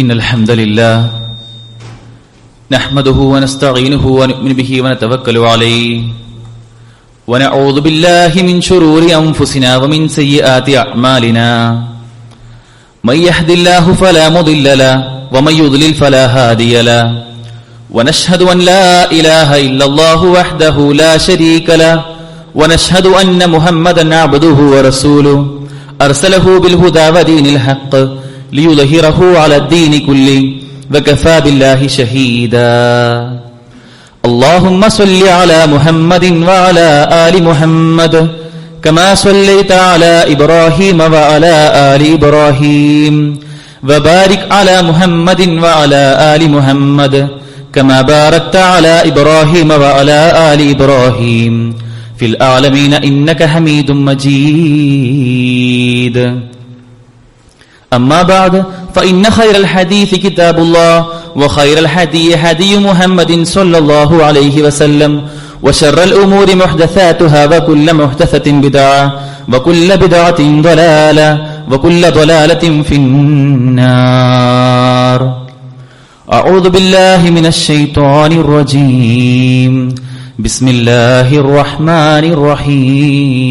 إن الحمد لله نحمده ونستعينه ونؤمن به ونتوكل عليه ونعوذ بالله من شرور أنفسنا ومن سيئات أعمالنا من يهد الله فلا مضل له ومن يضلل فلا هادي له ونشهد أن لا إله إلا الله وحده لا شريك له ونشهد أن محمدا عبده ورسوله أرسله بالهدى ودين الحق ليظهره على الدين كله وكفى بالله شهيدا. اللهم صل على محمد وعلى آل محمد كما صليت على إبراهيم وعلى آل إبراهيم وبارك على محمد وعلى آل محمد كما باركت على إبراهيم وعلى آل إبراهيم. في العالمين إنك حميد مجيد. أما بعد فإن خير الحديث كتاب الله وخير الحدي هدي محمد صلى الله عليه وسلم وشر الأمور محدثاتها وكل محدثة بدعة وكل بدعة ضلالة وكل ضلالة في النار. أعوذ بالله من الشيطان الرجيم. بسم الله الرحمن الرحيم.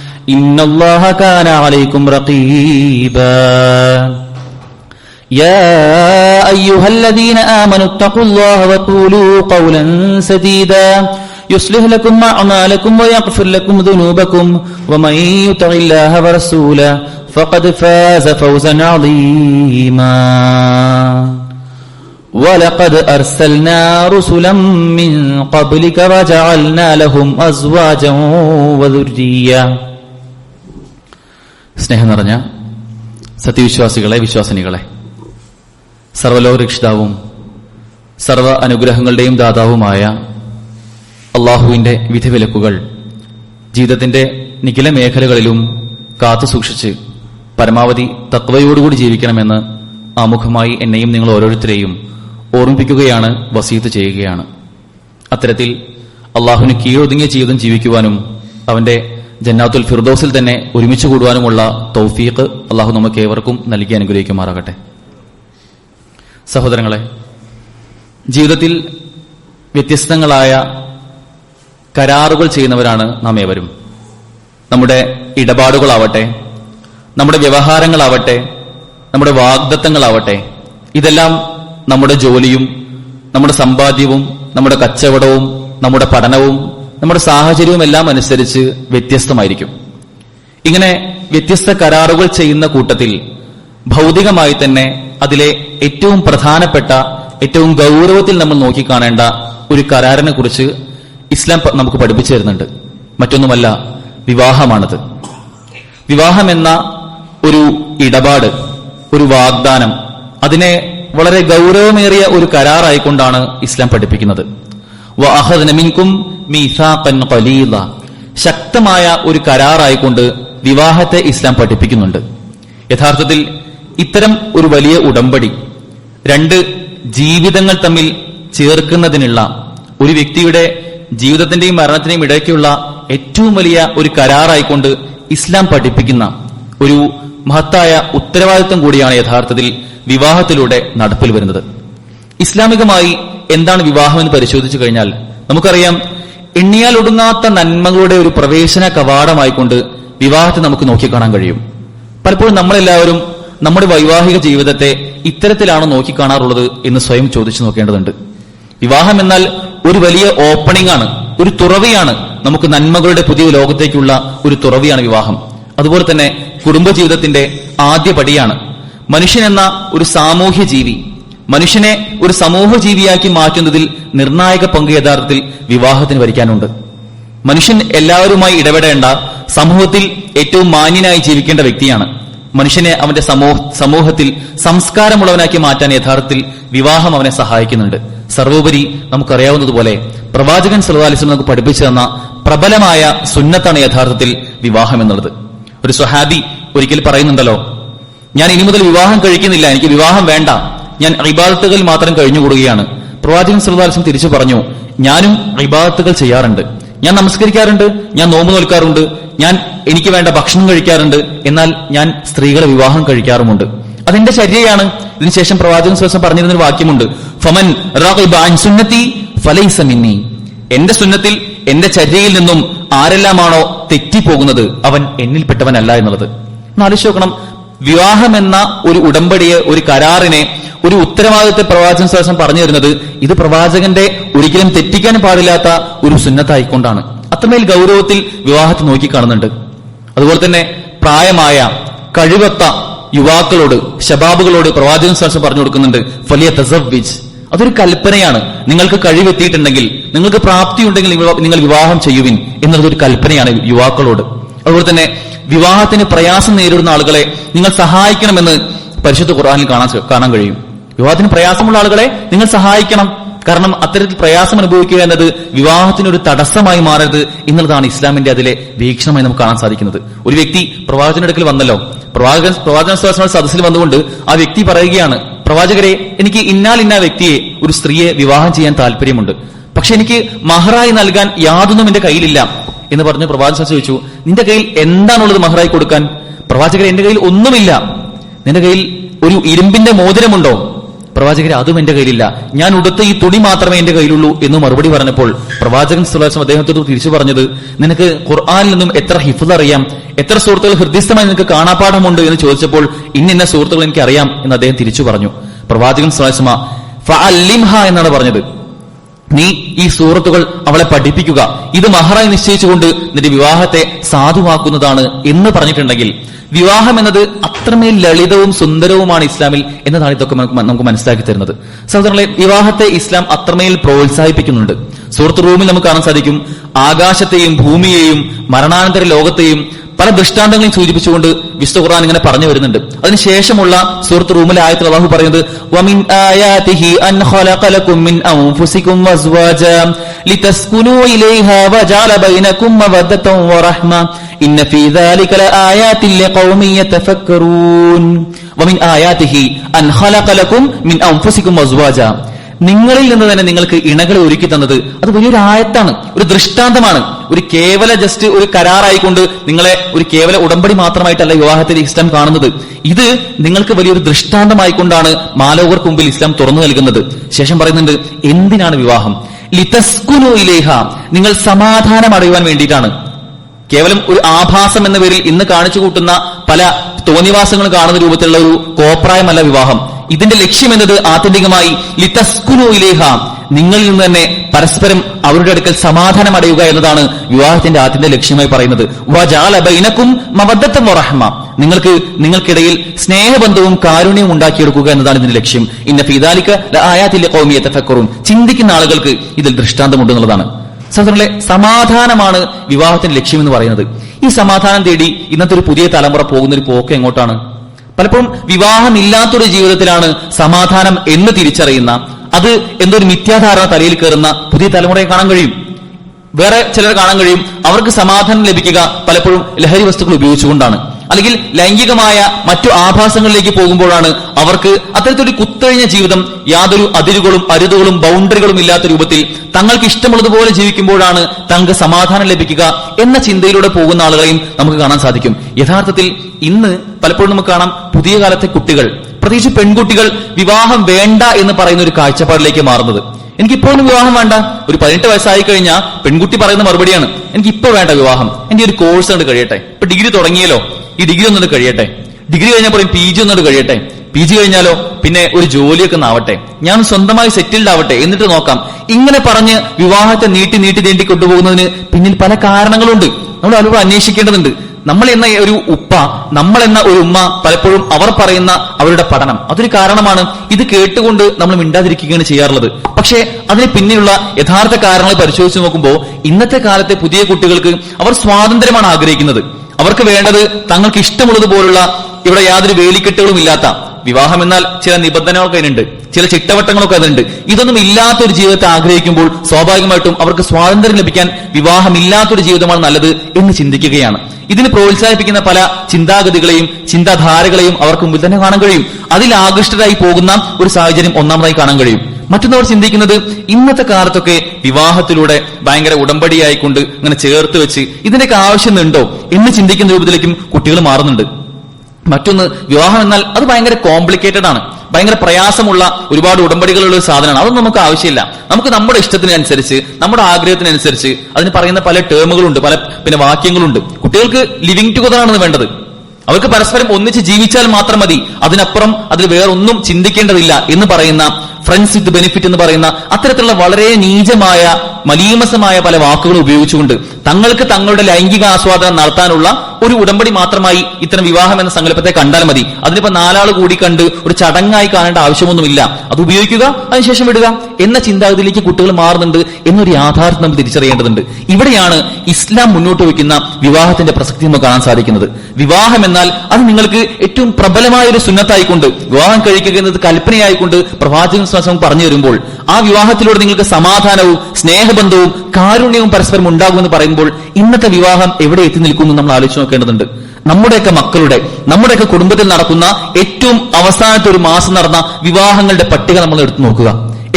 إن الله كان عليكم رقيبا. يا أيها الذين آمنوا اتقوا الله وقولوا قولا سديدا. يصلح لكم أعمالكم ويغفر لكم ذنوبكم. ومن يطع الله ورسوله فقد فاز فوزا عظيما. ولقد أرسلنا رسلا من قبلك وجعلنا لهم أزواجا وذرية. സ്നേഹം നിറഞ്ഞ സത്യവിശ്വാസികളെ വിശ്വാസിനികളെ സർവലോക രക്ഷിതാവും സർവ അനുഗ്രഹങ്ങളുടെയും ദാതാവുമായ അള്ളാഹുവിന്റെ വിധിവിലക്കുകൾ ജീവിതത്തിന്റെ നിഖില മേഖലകളിലും കാത്തു സൂക്ഷിച്ച് പരമാവധി തത്വയോടുകൂടി ജീവിക്കണമെന്ന് ആമുഖമായി എന്നെയും നിങ്ങൾ ഓരോരുത്തരെയും ഓർമ്മിപ്പിക്കുകയാണ് വസീത്ത് ചെയ്യുകയാണ്. അത്തരത്തിൽ അള്ളാഹുവിന് കീഴൊതുങ്ങിയ ജീവിതം ജീവിക്കുവാനും അവന്റെ ജന്നാത്തുൽ ഫിർദോസിൽ തന്നെ ഒരുമിച്ച് കൂടുവാനുമുള്ള തൗഫീഖ് അള്ളാഹു നമുക്ക് ഏവർക്കും നൽകി അനുഗ്രഹിക്കുമാറാകട്ടെ. സഹോദരങ്ങളെ ജീവിതത്തിൽ വ്യത്യസ്തങ്ങളായ കരാറുകൾ ചെയ്യുന്നവരാണ് നാം ഏവരും. നമ്മുടെ ഇടപാടുകളാവട്ടെ നമ്മുടെ വ്യവഹാരങ്ങളാവട്ടെ നമ്മുടെ വാഗ്ദത്തങ്ങളാവട്ടെ ഇതെല്ലാം നമ്മുടെ ജോലിയും നമ്മുടെ സമ്പാദ്യവും നമ്മുടെ കച്ചവടവും നമ്മുടെ പഠനവും നമ്മുടെ സാഹചര്യവും എല്ലാം അനുസരിച്ച് വ്യത്യസ്തമായിരിക്കും. ഇങ്ങനെ വ്യത്യസ്ത കരാറുകൾ ചെയ്യുന്ന കൂട്ടത്തിൽ ഭൗതികമായി തന്നെ അതിലെ ഏറ്റവും പ്രധാനപ്പെട്ട ഏറ്റവും ഗൗരവത്തിൽ നമ്മൾ നോക്കിക്കാണേണ്ട ഒരു കരാറിനെ കുറിച്ച് ഇസ്ലാം നമുക്ക് പഠിപ്പിച്ചു തരുന്നുണ്ട്. മറ്റൊന്നുമല്ല വിവാഹമാണത്. വിവാഹം എന്ന ഒരു ഇടപാട് ഒരു വാഗ്ദാനം അതിനെ വളരെ ഗൗരവമേറിയ ഒരു കരാറായിക്കൊണ്ടാണ് ഇസ്ലാം പഠിപ്പിക്കുന്നത്. മിൻകും ഖലീല. ശക്തമായ ഒരു കരാറായിക്കൊണ്ട് വിവാഹത്തെ ഇസ്ലാം പഠിപ്പിക്കുന്നുണ്ട് യഥാർത്ഥത്തിൽ ഇത്തരം ഒരു വലിയ ഉടമ്പടി രണ്ട് ജീവിതങ്ങൾ തമ്മിൽ ചേർക്കുന്നതിനുള്ള ഒരു വ്യക്തിയുടെ ജീവിതത്തിന്റെയും മരണത്തിന്റെയും ഇടയ്ക്കുള്ള ഏറ്റവും വലിയ ഒരു കരാറായിക്കൊണ്ട് ഇസ്ലാം പഠിപ്പിക്കുന്ന ഒരു മഹത്തായ ഉത്തരവാദിത്വം കൂടിയാണ് യഥാർത്ഥത്തിൽ വിവാഹത്തിലൂടെ നടപ്പിൽ വരുന്നത് ഇസ്ലാമികമായി എന്താണ് വിവാഹം എന്ന് പരിശോധിച്ചു കഴിഞ്ഞാൽ നമുക്കറിയാം എണ്ണിയാൽ ഒടുങ്ങാത്ത നന്മകളുടെ ഒരു പ്രവേശന കവാടമായിക്കൊണ്ട് വിവാഹത്തെ നമുക്ക് നോക്കിക്കാണാൻ കഴിയും. പലപ്പോഴും നമ്മളെല്ലാവരും നമ്മുടെ വൈവാഹിക ജീവിതത്തെ ഇത്തരത്തിലാണോ നോക്കിക്കാണാറുള്ളത് എന്ന് സ്വയം ചോദിച്ചു നോക്കേണ്ടതുണ്ട്. വിവാഹം എന്നാൽ ഒരു വലിയ ഓപ്പണിംഗ് ആണ് ഒരു തുറവിയാണ് നമുക്ക് നന്മകളുടെ പുതിയ ലോകത്തേക്കുള്ള ഒരു തുറവിയാണ് വിവാഹം. അതുപോലെ തന്നെ കുടുംബജീവിതത്തിന്റെ ആദ്യ പടിയാണ്. മനുഷ്യൻ എന്ന ഒരു സാമൂഹ്യ ജീവി മനുഷ്യനെ ഒരു സമൂഹ ജീവിയാക്കി മാറ്റുന്നതിൽ നിർണായക പങ്ക് യഥാർത്ഥത്തിൽ വിവാഹത്തിന് വരിക്കാനുണ്ട്. മനുഷ്യൻ എല്ലാവരുമായി ഇടപെടേണ്ട സമൂഹത്തിൽ ഏറ്റവും മാന്യനായി ജീവിക്കേണ്ട വ്യക്തിയാണ്. മനുഷ്യനെ അവന്റെ സമൂഹ സമൂഹത്തിൽ സംസ്കാരമുള്ളവനാക്കി മാറ്റാൻ യഥാർത്ഥത്തിൽ വിവാഹം അവനെ സഹായിക്കുന്നുണ്ട്. സർവോപരി നമുക്കറിയാവുന്നതുപോലെ പ്രവാചകൻ സല്ലാസ്ലം നമുക്ക് പഠിപ്പിച്ചു തന്ന പ്രബലമായ സുന്നത്താണ് യഥാർത്ഥത്തിൽ വിവാഹം എന്നുള്ളത്. ഒരു സ്വഹാബി ഒരിക്കൽ പറയുന്നുണ്ടല്ലോ ഞാൻ ഇനി മുതൽ വിവാഹം കഴിക്കുന്നില്ല എനിക്ക് വിവാഹം വേണ്ട. ഞാൻ ഇബാദത്തുകൾ മാത്രം കഴിഞ്ഞുകൂടുകയാണ്. പ്രവാചകൻ സല്ലാസ്ലം തിരിച്ചു പറഞ്ഞു ഞാനും ഇബാദത്തുകൾ ചെയ്യാറുണ്ട്. ഞാൻ നമസ്കരിക്കാറുണ്ട് ഞാൻ നോമ്പ് നോൽക്കാറുണ്ട് ഞാൻ എനിക്ക് വേണ്ട ഭക്ഷണം കഴിക്കാറുണ്ട് എന്നാൽ ഞാൻ സ്ത്രീകളെ വിവാഹം കഴിക്കാറുമുണ്ട്. അതെന്റെ ചര്യയാണ് ഇതിനുശേഷം പ്രവാചകൻ സ്വസം പറഞ്ഞിരുന്ന ഒരു വാക്യമുണ്ട് ഫമൻ സുന്നത്തി ഫലൈസ മിന്നി. എന്റെ സുന്നത്തിൽ എന്റെ ചര്യയിൽ നിന്നും ആരെല്ലാമാണോ തെറ്റിപ്പോകുന്നത്? അവൻ എന്നിൽപ്പെട്ടവനല്ല എന്നുള്ളത്. ഒന്ന് വിവാഹം എന്ന ഒരു ഉടമ്പടിയെ ഒരു കരാറിനെ ഒരു ഉത്തരവാദിത്വ പ്രവാചകൻ ശേഷം പറഞ്ഞു തരുന്നത് ഇത് പ്രവാചകന്റെ ഒരിക്കലും തെറ്റിക്കാൻ പാടില്ലാത്ത ഒരു സുന്നത്തായിക്കൊണ്ടാണ്. അത്രമേൽ ഗൗരവത്തിൽ വിവാഹത്തെ നോക്കിക്കാണുന്നുണ്ട്. അതുപോലെ തന്നെ പ്രായമായ കഴിവത്ത യുവാക്കളോട് ശബാബുകളോട് പ്രവാചകൻ ശേഷം പറഞ്ഞു കൊടുക്കുന്നുണ്ട് ഫലിയ തസവ്വിജ്. അതൊരു കൽപ്പനയാണ്. നിങ്ങൾക്ക് കഴിവെത്തിയിട്ടുണ്ടെങ്കിൽ നിങ്ങൾക്ക് പ്രാപ്തി ഉണ്ടെങ്കിൽ നിങ്ങൾ വിവാഹം ചെയ്യുവിൻ എന്നുള്ളത് ഒരു കൽപ്പനയാണ് യുവാക്കളോട്. അതുപോലെ തന്നെ വിവാഹത്തിന് പ്രയാസം നേരിടുന്ന ആളുകളെ നിങ്ങൾ സഹായിക്കണമെന്ന് പരിശുദ്ധ ഖുർആാനിൽ കാണാൻ കാണാൻ കഴിയും. വിവാഹത്തിന് പ്രയാസമുള്ള ആളുകളെ നിങ്ങൾ സഹായിക്കണം. കാരണം അത്തരത്തിൽ പ്രയാസം അനുഭവിക്കുക എന്നത് വിവാഹത്തിന് ഒരു തടസ്സമായി മാറരുത് എന്നുള്ളതാണ് ഇസ്ലാമിന്റെ അതിലെ വീക്ഷണമായി നമുക്ക് കാണാൻ സാധിക്കുന്നത്. ഒരു വ്യക്തി പ്രവാചകന്റെ അടുക്കൽ വന്നല്ലോ. പ്രവാചകൻ പ്രവാചക സ്വാസങ്ങളുടെ സദസ്സിൽ വന്നുകൊണ്ട് ആ വ്യക്തി പറയുകയാണ് പ്രവാചകരെ എനിക്ക് ഇന്നാൽ ഇന്ന വ്യക്തിയെ ഒരു സ്ത്രീയെ വിവാഹം ചെയ്യാൻ താല്പര്യമുണ്ട്. പക്ഷെ എനിക്ക് മഹറായി നൽകാൻ യാതൊന്നും എന്റെ കയ്യിലില്ല. എന്ന് പറഞ്ഞ് പ്രവാചകൻ ചോദിച്ചു നിന്റെ കയ്യിൽ എന്താണുള്ളത് മഹറായി കൊടുക്കാൻ? പ്രവാചകരെ എന്റെ കയ്യിൽ ഒന്നുമില്ല. നിന്റെ കയ്യിൽ ഒരു ഇരുമ്പിന്റെ മോതിരമുണ്ടോ? പ്രവാചകരെ അതും എന്റെ കയ്യിലില്ല. ഞാൻ ഉടുത്ത ഈ തുണി മാത്രമേ എന്റെ കയ്യിലുള്ളൂ എന്ന് മറുപടി പറഞ്ഞപ്പോൾ പ്രവാചകൻ സുലാസം അദ്ദേഹത്തോട് തിരിച്ചു പറഞ്ഞത് നിനക്ക് ഖുർആാനിൽ നിന്നും എത്ര ഹിഫുദ് അറിയാം? എത്ര സുഹൃത്തുക്കൾ ഹൃദയസ്ഥമായി നിനക്ക് കാണാപ്പാഠമുണ്ട് എന്ന് ചോദിച്ചപ്പോൾ ഇന്നിന്ന സുഹൃത്തുക്കൾ എനിക്ക് അറിയാം എന്ന് അദ്ദേഹം തിരിച്ചു പറഞ്ഞു. പ്രവാചകൻ സുലാസമ ഫഅല്ലിംഹ എന്നാണ് പറഞ്ഞത്. നീ ഈ സൂറത്തുകൾ അവളെ പഠിപ്പിക്കുക. ഇത് മഹറായി നിശ്ചയിച്ചുകൊണ്ട് നിന്റെ വിവാഹത്തെ സാധുവാക്കുന്നതാണ് എന്ന് പറഞ്ഞിട്ടുണ്ടെങ്കിൽ വിവാഹം എന്നത് അത്രമേൽ ലളിതവും സുന്ദരവുമാണ് ഇസ്ലാമിൽ എന്നതാണ് ഇതൊക്കെ നമുക്ക് മനസ്സിലാക്കി തരുന്നത്. സഹോദരങ്ങളെ വിവാഹത്തെ ഇസ്ലാം അത്രമേൽ പ്രോത്സാഹിപ്പിക്കുന്നുണ്ട്. സുഹൃത്ത് റൂമിൽ നമുക്ക് കാണാൻ സാധിക്കും ആകാശത്തെയും ഭൂമിയെയും മരണാനന്തര ലോകത്തെയും പല ദൃഷ്ടാന്തങ്ങളും സൂചിപ്പിച്ചുകൊണ്ട് വിശുദ്ധ ഖുർആൻ ഇങ്ങനെ പറഞ്ഞു വരുന്നുണ്ട്. അതിനുശേഷമുള്ള സുഹൃത്ത് റൂമിൽ ആയത്തിൽ അള്ളാഹു പറയുന്നത് വമിൻ ആയാതിഹി അൻ മിൻ അൻഫുസികും വസ്വാജ ലിതസ്കുനൂ ഇലൈഹാ വജാല ബൈനകും മവദ്ദതൻ വറഹ്മ ഇന്ന ഫീ ദാലിക ലആയാതിൻ ലിഖൗമി യതഫക്കറൂ വമിൻ ആയാതിഹി അൻ ഖലഖലകും മിൻ അൻഫുസികും അസ്വാജ. നിങ്ങളിൽ നിന്ന് തന്നെ നിങ്ങൾക്ക് ഇണകളെ ഒരുക്കി തന്നത് അത് വലിയൊരു ആയത്താണ് ഒരു ദൃഷ്ടാന്തമാണ്. ഒരു കേവല ജസ്റ്റ് ഒരു കരാറായിക്കൊണ്ട് നിങ്ങളെ ഒരു കേവല ഉടമ്പടി മാത്രമായിട്ടല്ല വിവാഹത്തിൽ ഇസ്ലാം കാണുന്നത്. ഇത് നിങ്ങൾക്ക് വലിയൊരു ദൃഷ്ടാന്തമായിക്കൊണ്ടാണ് മാലോകർക്ക് മുമ്പിൽ ഇസ്ലാം തുറന്നു നൽകുന്നത്. ശേഷം പറയുന്നുണ്ട് എന്തിനാണ് വിവാഹം? ലിതസ്കുനു ഇലേഹ. നിങ്ങൾ സമാധാനം അടയുവാൻ വേണ്ടിയിട്ടാണ്. കേവലം ഒരു ആഭാസം എന്ന പേരിൽ ഇന്ന് കാണിച്ചു കൂട്ടുന്ന പല തോന്നിവാസങ്ങൾ കാണുന്ന രൂപത്തിലുള്ള ഒരു കോപ്രായമല്ല വിവാഹം. ഇതിന്റെ ലക്ഷ്യം എന്നത് ആത്യന്തികമായി ലിതസ്കുനു ഇലേഹ നിങ്ങളിൽ നിന്ന് തന്നെ പരസ്പരം അവരുടെ അടുക്കൽ സമാധാനം അടയുക എന്നതാണ് വിവാഹത്തിന്റെ ആദ്യത്തെ ലക്ഷ്യമായി പറയുന്നത്. നിങ്ങൾക്ക് നിങ്ങൾക്കിടയിൽ സ്നേഹബന്ധവും കാരുണ്യവും ഉണ്ടാക്കിയെടുക്കുക എന്നതാണ് ഇതിന്റെ ലക്ഷ്യം. ഇന്ന ഫീദാലിക്ക് ആയാത്തിലെ കോമിയെ തഫക്കറും ചിന്തിക്കുന്ന ആളുകൾക്ക് ഇതിൽ ദൃഷ്ടാന്തമുണ്ട് എന്നുള്ളതാണ് സഹോദരങ്ങളെ സമാധാനമാണ് വിവാഹത്തിന്റെ ലക്ഷ്യമെന്ന് പറയുന്നത്. ഈ സമാധാനം തേടി ഇന്നത്തെ ഒരു പുതിയ തലമുറ പോകുന്ന ഒരു പോക്ക് എങ്ങോട്ടാണ്? പലപ്പോഴും വിവാഹമില്ലാത്തൊരു ജീവിതത്തിലാണ് സമാധാനം എന്ന് തിരിച്ചറിയുന്ന അത് എന്തൊരു മിഥ്യാധാരണ തലയിൽ കയറുന്ന പുതിയ തലമുറയെ കാണാൻ കഴിയും. വേറെ ചിലർ കാണാൻ കഴിയും. അവർക്ക് സമാധാനം ലഭിക്കുക പലപ്പോഴും ലഹരി വസ്തുക്കൾ ഉപയോഗിച്ചുകൊണ്ടാണ്. അല്ലെങ്കിൽ ലൈംഗികമായ മറ്റു ആഭാസങ്ങളിലേക്ക് പോകുമ്പോഴാണ് അവർക്ക് അത്തരത്തിലൊരു കുത്തഴിഞ്ഞ ജീവിതം യാതൊരു അതിരുകളും അരുതുകളും ബൗണ്ടറികളും ഇല്ലാത്ത രൂപത്തിൽ തങ്ങൾക്ക് ഇഷ്ടമുള്ളതുപോലെ ജീവിക്കുമ്പോഴാണ് തങ്ങൾക്ക് സമാധാനം ലഭിക്കുക എന്ന ചിന്തയിലൂടെ പോകുന്ന ആളുകളെയും നമുക്ക് കാണാൻ സാധിക്കും. യഥാർത്ഥത്തിൽ ഇന്ന് പലപ്പോഴും നമുക്ക് കാണാം പുതിയ കാലത്തെ കുട്ടികൾ പ്രത്യേകിച്ച് പെൺകുട്ടികൾ വിവാഹം വേണ്ട എന്ന് പറയുന്ന ഒരു കാഴ്ചപ്പാടിലേക്ക് മാറുന്നത്. എനിക്ക് ഇപ്പോഴും വിവാഹം വേണ്ട. ഒരു പതിനെട്ട് വയസ്സായി കഴിഞ്ഞാൽ പെൺകുട്ടി പറയുന്ന മറുപടിയാണ് എനിക്ക് ഇപ്പൊ വേണ്ട വിവാഹം. എന്റെ ഒരു കോഴ്സ് കൊണ്ട് കഴിയട്ടെ. ഇപ്പൊ ഡിഗ്രി തുടങ്ങിയല്ലോ. ഈ ഡിഗ്രി ഒന്നുകൊണ്ട് കഴിയട്ടെ. ഡിഗ്രി കഴിഞ്ഞാൽ പറയും പി ജി ഒന്നുകൊണ്ട് കഴിയട്ടെ. പി ജി കഴിഞ്ഞാലോ പിന്നെ ഒരു ജോലിയൊക്കെ ആവട്ടെ ഞാൻ സ്വന്തമായി സെറ്റിൽഡ് ആവട്ടെ. എന്നിട്ട് നോക്കാം. ഇങ്ങനെ പറഞ്ഞ് വിവാഹത്തെ നീട്ടി നീട്ടി നീട്ടി കൊണ്ടുപോകുന്നതിന് പിന്നിൽ പല കാരണങ്ങളുണ്ട്. നമ്മൾ അനുഭവം അന്വേഷിക്കേണ്ടതുണ്ട്. നമ്മൾ എന്ന ഒരു ഉപ്പ നമ്മൾ എന്ന ഒരു ഉമ്മ പലപ്പോഴും അവർ പറയുന്ന അവരുടെ പഠനം. അതൊരു കാരണമാണ്. ഇത് കേട്ടുകൊണ്ട് നമ്മൾ മിണ്ടാതിരിക്കുകയാണ് ചെയ്യാറുള്ളത്. പക്ഷേ അതിന് പിന്നെയുള്ള യഥാർത്ഥ കാരണങ്ങൾ പരിശോധിച്ച് നോക്കുമ്പോൾ ഇന്നത്തെ കാലത്തെ പുതിയ കുട്ടികൾക്ക് അവർ സ്വാതന്ത്ര്യമാണ് ആഗ്രഹിക്കുന്നത്. അവർക്ക് വേണ്ടത് തങ്ങൾക്ക് ഇഷ്ടമുള്ളതുപോലുള്ള ഇവിടെ യാതൊരു വേലിക്കെട്ടുകളും ഇല്ലാത്ത വിവാഹം എന്നാൽ ചില നിബന്ധനകളൊക്കെ അതിനുണ്ട്. ചില ചിട്ടവട്ടങ്ങളൊക്കെ അതിനുണ്ട്. ഇതൊന്നും ഇല്ലാത്തൊരു ജീവിതത്തെ ആഗ്രഹിക്കുമ്പോൾ സ്വാഭാവികമായിട്ടും അവർക്ക് സ്വാതന്ത്ര്യം ലഭിക്കാൻ വിവാഹമില്ലാത്തൊരു ജീവിതമാണ് നല്ലത് എന്ന് ചിന്തിക്കുകയാണ്. ഇതിന് പ്രോത്സാഹിപ്പിക്കുന്ന പല ചിന്താഗതികളെയും ചിന്താധാരകളെയും അവർക്ക് മുമ്പിൽ തന്നെ കാണാൻ കഴിയും. അതിൽ ആകൃഷ്ടരായി പോകുന്ന ഒരു സാഹചര്യം ഒന്നാമതായി കാണാൻ കഴിയും. മറ്റൊന്നവർ ചിന്തിക്കുന്നത് ഇന്നത്തെ കാലത്തൊക്കെ വിവാഹത്തിലൂടെ ഭയങ്കര ഉടമ്പടിയായിക്കൊണ്ട് ഇങ്ങനെ ചേർത്ത് വെച്ച് ഇതിന്റെയൊക്കെ ആവശ്യമുണ്ടോ എന്ന് ചിന്തിക്കുന്ന രൂപത്തിലേക്കും കുട്ടികൾ മാറുന്നുണ്ട്. മറ്റൊന്ന് വിവാഹം എന്നാൽ അത് ഭയങ്കര കോംപ്ലിക്കേറ്റഡ് ആണ്. ഭയങ്കര പ്രയാസമുള്ള ഒരുപാട് ഉടമ്പടികളുള്ള ഒരു സാധനമാണ്. അതൊന്നും നമുക്ക് ആവശ്യമില്ല. നമുക്ക് നമ്മുടെ ഇഷ്ടത്തിനനുസരിച്ച് നമ്മുടെ ആഗ്രഹത്തിനനുസരിച്ച് അതിന് പറയുന്ന പല ടേമുകളുണ്ട് പല പിന്നെ വാക്യങ്ങളുണ്ട്. കുട്ടികൾക്ക് ലിവിങ് ടുഗദർ ആണെന്ന് വേണ്ടത്. അവർക്ക് പരസ്പരം ഒന്നിച്ച് ജീവിച്ചാൽ മാത്രം മതി. അതിനപ്പുറം അതിൽ വേറൊന്നും ചിന്തിക്കേണ്ടതില്ല എന്ന് പറയുന്ന ഫ്രണ്ട്സ് വിത്ത് ബെനിഫിറ്റ് എന്ന് പറയുന്ന അത്തരത്തിലുള്ള വളരെ നീചമായ മലീമസമായ പല വാക്കുകൾ ഉപയോഗിച്ചുകൊണ്ട് തങ്ങൾക്ക് തങ്ങളുടെ ലൈംഗിക ആസ്വാദനം നടത്താനുള്ള ഒരു ഉടമ്പടി മാത്രമായി ഇത്തരം വിവാഹം എന്ന സങ്കല്പത്തെ കണ്ടാൽ മതി. അതിനിപ്പോ നാലാൾ കൂടി കണ്ട് ഒരു ചടങ്ങായി കാണേണ്ട ആവശ്യമൊന്നുമില്ല. അത് ഉപയോഗിക്കുക അതിനുശേഷം വിടുക. എന്ന ചിന്താഗതിയിലേക്ക് കുട്ടികൾ മാറുന്നുണ്ട് എന്നൊരു യാഥാർത്ഥ്യം നമ്മൾ തിരിച്ചറിയേണ്ടതുണ്ട്. ഇവിടെയാണ് ഇസ്ലാം മുന്നോട്ട് വയ്ക്കുന്ന വിവാഹത്തിന്റെ പ്രസക്തി നമുക്ക് കാണാൻ സാധിക്കുന്നത്. വിവാഹം എന്നാൽ അത് നിങ്ങൾക്ക് ഏറ്റവും പ്രബലമായ ഒരു സുന്നത്തായിക്കൊണ്ട് വിവാഹം കഴിക്കുക എന്നത് കൽപ്പനയായിക്കൊണ്ട് പ്രവാചകൻ ശ്വാസം പറഞ്ഞു വരുമ്പോൾ ആ വിവാഹത്തിലൂടെ നിങ്ങൾക്ക് സമാധാനവും സ്നേഹബന്ധവും കാരുണ്യവും പരസ്പരം ഉണ്ടാകുമെന്ന് പറയുമ്പോൾ ഇന്നത്തെ വിവാഹം എവിടെ എത്തി നിൽക്കുന്നു നമ്മൾ ആലോചിച്ച് നോക്കേണ്ടതുണ്ട്. നമ്മുടെയൊക്കെ മക്കളുടെ നമ്മുടെയൊക്കെ കുടുംബത്തിൽ നടക്കുന്ന ഏറ്റവും അവസാനത്തെ ഒരു മാസം നടന്ന വിവാഹങ്ങളുടെ പട്ടിക നമ്മൾ എടുത്തു നോക്കുക.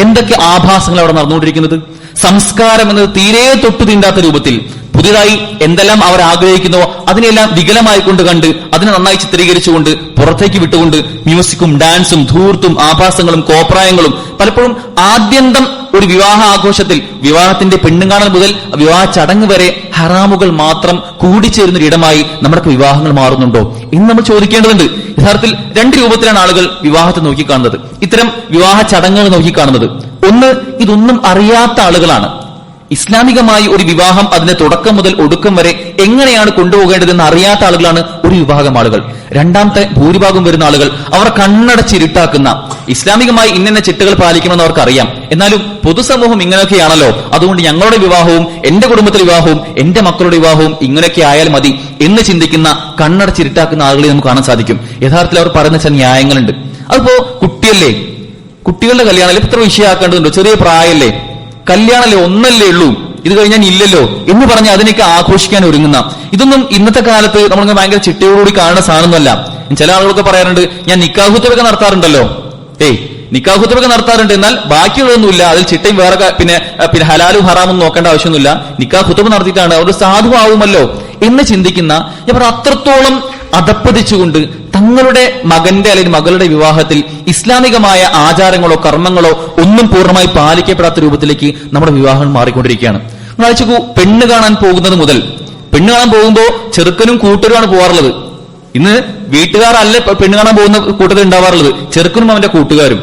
എന്തൊക്കെ ആഭാസങ്ങൾ അവിടെ നടന്നുകൊണ്ടിരിക്കുന്നത്? സംസ്കാരം എന്നത് തീരെ തൊട്ടു തീണ്ടാത്ത രൂപത്തിൽ പുതിയതായി എന്തെല്ലാം അവർ ആഗ്രഹിക്കുന്നുവോ അതിനെല്ലാം വികലമായി കൊണ്ട് കണ്ട് അതിനെ നന്നായി ചിത്രീകരിച്ചുകൊണ്ട് പുറത്തേക്ക് വിട്ടുകൊണ്ട് മ്യൂസിക്കും ഡാൻസും ധൂർത്തും ആഭാസങ്ങളും കോപ്രായങ്ങളും പലപ്പോഴും ആദ്യന്തം ഒരു വിവാഹ ആഘോഷത്തിൽ വിവാഹത്തിന്റെ പെണ്ണുകാണൽ മുതൽ വിവാഹ ചടങ്ങ് വരെ ഹറാമുകൾ മാത്രം കൂടിച്ചേരുന്ന ഇടമായി നമ്മുടെ വിവാഹങ്ങൾ മാറുന്നുണ്ടോ? എന്ന് നമ്മൾ ചോദിക്കേണ്ടതുണ്ട്. യഥാർത്ഥത്തിൽ രണ്ട് രൂപത്തിലാണ് ആളുകൾ വിവാഹത്തെ നോക്കിക്കാണുന്നത്. ഇത്തരം വിവാഹ ചടങ്ങുകൾ നോക്കിക്കാണുന്നത്. ഒന്ന് ഇതൊന്നും അറിയാത്ത ആളുകളാണ്. ഇസ്ലാമികമായി ഒരു വിവാഹം അതിന്റെ തുടക്കം മുതൽ ഒടുക്കം വരെ എങ്ങനെയാണ് കൊണ്ടുപോകേണ്ടതെന്ന് അറിയാത്ത ആളുകളാണ് ഒരു വിഭാഗം ആളുകൾ. രണ്ടാമത്തെ ഭൂരിഭാഗം വരുന്ന ആളുകൾ അവർ കണ്ണടച്ചിരുട്ടാക്കുന്ന ഇസ്ലാമികമായി ഇന്നെന്ന ചിട്ടകൾ പാലിക്കണമെന്ന് അവർക്ക് അറിയാം എന്നാലും പൊതുസമൂഹം ഇങ്ങനെയൊക്കെയാണല്ലോ. അതുകൊണ്ട് ഞങ്ങളുടെ വിവാഹവും എന്റെ കുടുംബത്തിലെ വിവാഹവും എന്റെ മക്കളുടെ വിവാഹവും ഇങ്ങനെയൊക്കെ ആയാൽ മതി എന്ന് ചിന്തിക്കുന്ന കണ്ണടച്ചിരുട്ടാക്കുന്ന ആളുകളെ നമുക്ക് കാണാൻ സാധിക്കും. യഥാർത്ഥത്തിൽ അവർ പറയുന്ന ചില ന്യായങ്ങളുണ്ട്. അതിപ്പോ കുട്ടിയല്ലേ? കുട്ടികളുടെ കല്യാണം ഇത്ര വിഷയമാക്കേണ്ടതുണ്ടോ? ചെറിയ പ്രായമല്ലേ കല്യാണല്ലേ ഒന്നല്ലേ ഉള്ളൂ. ഇത് കഴിഞ്ഞാൽ ഇല്ലല്ലോ എന്ന് പറഞ്ഞ് അതിനൊക്കെ ആഘോഷിക്കാൻ ഒരുങ്ങുന്ന. ഇതൊന്നും ഇന്നത്തെ കാലത്ത് നമ്മളിങ്ങനെ ഭയങ്കര ചിട്ടയോടുകൂടി കാണുന്ന സാധനമൊന്നുമല്ല. ചില ആളുകളൊക്കെ പറയാറുണ്ട് ഞാൻ നിക്കാഹുത്തവൊക്കെ നടത്താറുണ്ടല്ലോ. ഏയ് നിക്കാഹുത്തവൊക്കെ നടത്താറുണ്ട്. എന്നാൽ ബാക്കിയുള്ളതൊന്നുമില്ല. അതിൽ ചിട്ടയും വേറെ പിന്നെ പിന്നെ ഹലാലും ഹറാമും നോക്കേണ്ട ആവശ്യമൊന്നുമില്ല. നിക്കാഹുത്തവ് നടത്തിയിട്ടാണ്. അവർ സാധുവാകുമല്ലോ എന്ന് ചിന്തിക്കുന്ന ഞാൻ അത്രത്തോളം അധപ്പതിച്ചുകൊണ്ട് തങ്ങളുടെ മകന്റെ അല്ലെങ്കിൽ മകളുടെ വിവാഹത്തിൽ ഇസ്ലാമികമായ ആചാരങ്ങളോ കർമ്മങ്ങളോ ഒന്നും പൂർണമായി പാലിക്കപ്പെടാത്ത രൂപത്തിലേക്ക് നമ്മുടെ വിവാഹം മാറിക്കൊണ്ടിരിക്കുകയാണ്. വായിച്ചു പെണ്ണ് കാണാൻ പോകുന്നത് മുതൽ പെണ്ണ് കാണാൻ പോകുമ്പോൾ ചെറുക്കനും കൂട്ടരുമാണ് പോകാറുള്ളത് ഇന്ന് വീട്ടുകാരല്ല പെണ്ണ് കാണാൻ പോകുന്ന കൂട്ടത്തിൽ ഉണ്ടാവാറുള്ളത്. ചെറുക്കനും അവന്റെ കൂട്ടുകാരും.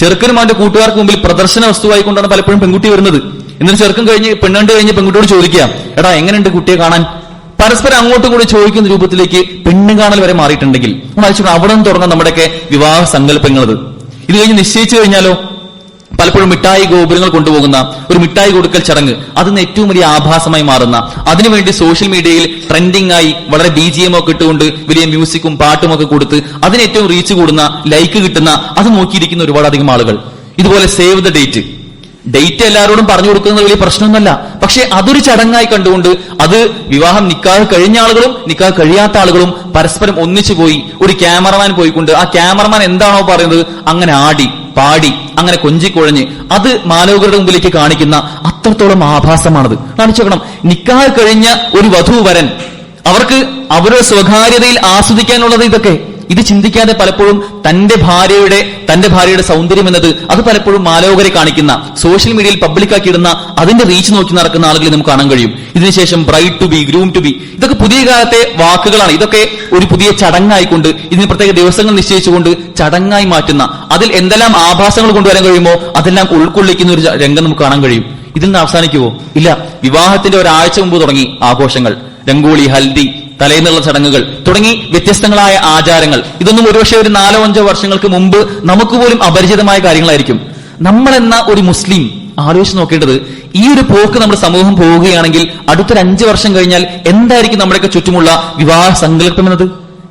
ചെറുക്കനും അവന്റെ കൂട്ടുകാർക്ക് മുമ്പിൽ പ്രദർശന വസ്തുവായിക്കൊണ്ടാണ് പലപ്പോഴും പെൺകുട്ടി വരുന്നത്. എന്നിട്ട് ചെറുക്കൻ കഴിഞ്ഞ് പെണ്ണുണ്ട് കഴിഞ്ഞ് പെൺകുട്ടിയോട് ചോദിക്കുക എടാ എങ്ങനെയുണ്ട് കുട്ടിയെ കാണാൻ? പരസ്പരം അങ്ങോട്ടും കൂടി ചോദിക്കുന്ന രൂപത്തിലേക്ക് പെണ്ണ് കാണൽ വരെ മാറിയിട്ടുണ്ടെങ്കിൽ ആലോചിക്കണം അവിടെ നിന്ന് തുടങ്ങാൻ നമ്മുടെയൊക്കെ വിവാഹ സങ്കല്പങ്ങൾ ഇത് കഴിഞ്ഞ് നിശ്ചയിച്ചു കഴിഞ്ഞാലോ? പലപ്പോഴും മിഠായി ഗോപുരങ്ങൾ കൊണ്ടുപോകുന്ന ഒരു മിഠായി കൊടുക്കൽ ചടങ്ങ് അതിന് ഏറ്റവും വലിയ ആഭാസമായി മാറുന്ന അതിനുവേണ്ടി സോഷ്യൽ മീഡിയയിൽ ട്രെൻഡിംഗ് ആയി വളരെ ബി ജി എം ഒക്കെ ഇട്ടുകൊണ്ട് വലിയ മ്യൂസിക്കും പാട്ടും ഒക്കെ കൊടുത്ത് അതിന് ഏറ്റവും റീച്ച് കൂടുന്ന ലൈക്ക് കിട്ടുന്ന അത് നോക്കിയിരിക്കുന്ന ഒരുപാട് അധികം ആളുകൾ. ഇതുപോലെ സേവ് ദ ഡേറ്റ് ഡേറ്റ് എല്ലാവരോടും പറഞ്ഞു കൊടുക്കുന്നത് വലിയ പ്രശ്നമൊന്നുമല്ല. പക്ഷെ അതൊരു ചടങ്ങായി കണ്ടുകൊണ്ട് അത് വിവാഹം നിക്കാഹ് കഴിഞ്ഞ ആളുകളും നിക്കാഹ് കഴിയാത്ത ആളുകളും പരസ്പരം ഒന്നിച്ചു പോയി ഒരു ക്യാമറമാൻ പോയിക്കൊണ്ട് ആ ക്യാമറമാൻ എന്താണോ പറയുന്നത് അങ്ങനെ ആടി പാടി അങ്ങനെ കൊഞ്ചിക്കുഴഞ്ഞ് അത് മാലോകരുടെ മുമ്പിലേക്ക് കാണിക്കുന്ന അത്രത്തോളം ആഭാസമാണത്. കാണിച്ചു നോക്കണം നിക്കാഹ് കഴിഞ്ഞ ഒരു വധൂവരൻ അവർക്ക് അവരുടെ സ്വകാര്യതയിൽ ആസ്വദിക്കാനുള്ളത് ഇതൊക്കെ ഇത് ചിന്തിക്കാതെ പലപ്പോഴും തന്റെ ഭാര്യയുടെ തന്റെ ഭാര്യയുടെ സൗന്ദര്യം എന്നത് അത് പലപ്പോഴും മാലോകരെ കാണിക്കുന്ന സോഷ്യൽ മീഡിയയിൽ പബ്ലിക്കാക്കിയിടുന്ന അതിന്റെ റീച്ച് നോക്കി നടക്കുന്ന ആളുകളെ നമുക്ക് കാണാൻ കഴിയും. ഇതിനുശേഷം bride to be groom to be ഇതൊക്കെ പുതിയ കാലത്തെ വാക്കുകളാണ്. ഇതൊക്കെ ഒരു പുതിയ ചടങ്ങായിക്കൊണ്ട് ഇതിന് പ്രത്യേക ദിവസങ്ങൾ നിശ്ചയിച്ചുകൊണ്ട് ചടങ്ങായി മാറ്റുന്ന അതിൽ എന്തെല്ലാം ആഭാസങ്ങൾ കൊണ്ടുവരാൻ കഴിയുമോ അതെല്ലാം ഉൾക്കൊള്ളിക്കുന്ന ഒരു രംഗം നമുക്ക് കാണാൻ കഴിയും. ഇതിൽ നിന്ന് അവസാനിക്കുവോ? ഇല്ല. വിവാഹത്തിന്റെ ഒരാഴ്ച മുമ്പ് തുടങ്ങി ആഘോഷങ്ങൾ. രംഗോളി ഹൽദി തലേന്നുള്ള ചടങ്ങുകൾ തുടങ്ങി വ്യത്യസ്തങ്ങളായ ആചാരങ്ങൾ. ഇതൊന്നും ഒരുപക്ഷെ ഒരു നാലോ അഞ്ചോ വർഷങ്ങൾക്ക് മുമ്പ് നമുക്ക് പോലും അപരിചിതമായ കാര്യങ്ങളായിരിക്കും. നമ്മൾ എന്ന ഒരു മുസ്ലിം ആലോചിച്ച് നോക്കേണ്ടത് ഈ ഒരു പോക്ക് നമ്മുടെ സമൂഹം പോവുകയാണെങ്കിൽ അടുത്തൊരു അഞ്ചു വർഷം കഴിഞ്ഞാൽ എന്തായിരിക്കും നമ്മുടെയൊക്കെ ചുറ്റുമുള്ള വിവാഹ സങ്കല്പം എന്നത്?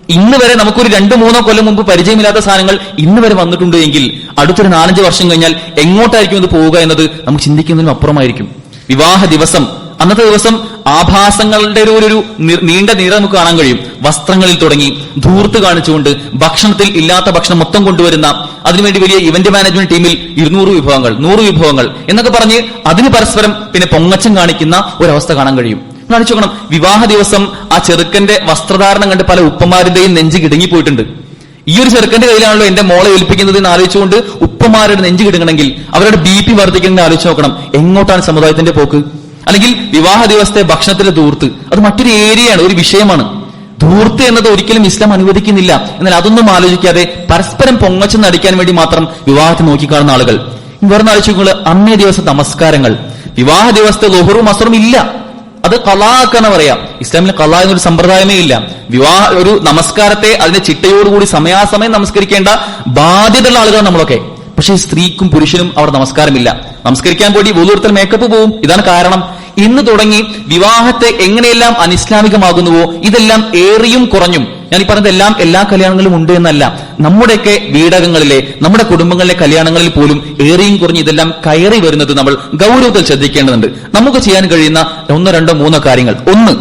ഇന്ന് വരെ നമുക്കൊരു രണ്ട് മൂന്നോ കൊല്ലം മുമ്പ് പരിചയമില്ലാത്ത സാധനങ്ങൾ ഇന്ന് വരെ വന്നിട്ടുണ്ട് എങ്കിൽ അടുത്തൊരു നാലഞ്ച് വർഷം കഴിഞ്ഞാൽ എങ്ങോട്ടായിരിക്കും ഇത് പോവുക എന്നത് നമുക്ക് ചിന്തിക്കുന്നതിനും അപ്പുറമായിരിക്കും. വിവാഹ ദിവസം അന്നത്തെ ദിവസം ആഭാസങ്ങളുടെ ഒരു ഒരു നീണ്ട നിര നമുക്ക് കാണാൻ കഴിയും. വസ്ത്രങ്ങളിൽ തുടങ്ങി ധൂർത്ത് കാണിച്ചുകൊണ്ട് ഭക്ഷണത്തിൽ ഇല്ലാത്ത ഭക്ഷണം മൊത്തം കൊണ്ടുവരുന്ന അതിനുവേണ്ടി വലിയ ഇവന്റ് മാനേജ്മെന്റ് ടീമിൽ ഇരുന്നൂറ് വിഭവങ്ങൾ നൂറ് വിഭവങ്ങൾ എന്നൊക്കെ പറഞ്ഞ് അതിന് പരസ്പരം പിന്നെ പൊങ്ങച്ചം കാണിക്കുന്ന ഒരവസ്ഥ കാണാൻ കഴിയും. കാണിച്ചു നോക്കണം. വിവാഹ ദിവസം ആ ചെറുക്കന്റെ വസ്ത്രധാരണം കണ്ട് പല ഉപ്പമാരുടെയും നെഞ്ച് കിടുങ്ങിപ്പോയിട്ടുണ്ട് ഈ ഒരു ചെറുക്കന്റെ കയ്യിലാണല്ലോ എന്റെ മോളെ ഏൽപ്പിക്കുന്നത് എന്ന് ആലോചിച്ചുകൊണ്ട് ഉപ്പമാരുടെ നെഞ്ച് കിടങ്ങണമെങ്കിൽ അവരുടെ ബി പി വർദ്ധിക്കണമെന്ന് ആലോചിച്ച് നോക്കണം. എങ്ങോട്ടാണ് സമുദായത്തിന്റെ പോക്ക്? അല്ലെങ്കിൽ വിവാഹ ദിവസത്തെ ഭക്ഷണത്തിലെ ധൂർത്ത് അത് മറ്റൊരു ഏരിയയാണ് ഒരു വിഷയമാണ്. ധൂർത്ത് എന്നത് ഒരിക്കലും ഇസ്ലാം അനുവദിക്കുന്നില്ല. എന്നാൽ അതൊന്നും ആലോചിക്കാതെ പരസ്പരം പൊങ്ങച്ചം നടിക്കാൻ വേണ്ടി മാത്രം വിവാഹത്തെ നോക്കിക്കാണുന്ന ആളുകൾ. വേറെ ആലോചിക്കുമ്പോൾ അന്നേ ദിവസ നമസ്കാരങ്ങൾ. വിവാഹ ദിവസത്തെ ലൊഹറും അസറും ഇല്ല. അത് കലാക്കാന്ന് പറയാം. ഇസ്ലാമിൽ കല എന്നൊരു സമ്പ്രദായമേ ഇല്ല. വിവാഹ ഒരു നമസ്കാരത്തെ അതിന്റെ ചിട്ടയോടുകൂടി സമയാസമയം നമസ്കരിക്കേണ്ട ബാധ്യതയുള്ള ആളുകളാണ് നമ്മളൊക്കെ. പക്ഷേ സ്ത്രീക്കും പുരുഷനും അവർ നമസ്കാരമില്ല. നമസ്കരിക്കാൻ പോയി വലൂർത്തൽ മേക്കപ്പ് പോവും. ഇതാണ് കാരണം. ഇന്ന് തുടങ്ങി വിവാഹത്തെ എങ്ങനെയെല്ലാം അനിസ്ലാമികമാകുന്നുവോ ഇതെല്ലാം ഏറിയും കുറഞ്ഞും. ഞാൻ ഈ പറഞ്ഞതെല്ലാം എല്ലാ കല്യാണങ്ങളിലും ഉണ്ട് എന്നല്ല. നമ്മുടെയൊക്കെ വീടകങ്ങളിലെ നമ്മുടെ കുടുംബങ്ങളിലെ കല്യാണങ്ങളിൽ പോലും ഏറിയും കുറഞ്ഞ് ഇതെല്ലാം കയറി വരുന്നത് നമ്മൾ ഗൗരവത്തിൽ ശ്രദ്ധിക്കേണ്ടതുണ്ട്. നമുക്ക് ചെയ്യാൻ കഴിയുന്ന ഒന്ന് രണ്ടോ മൂന്നോ കാര്യങ്ങൾ. ഒന്ന്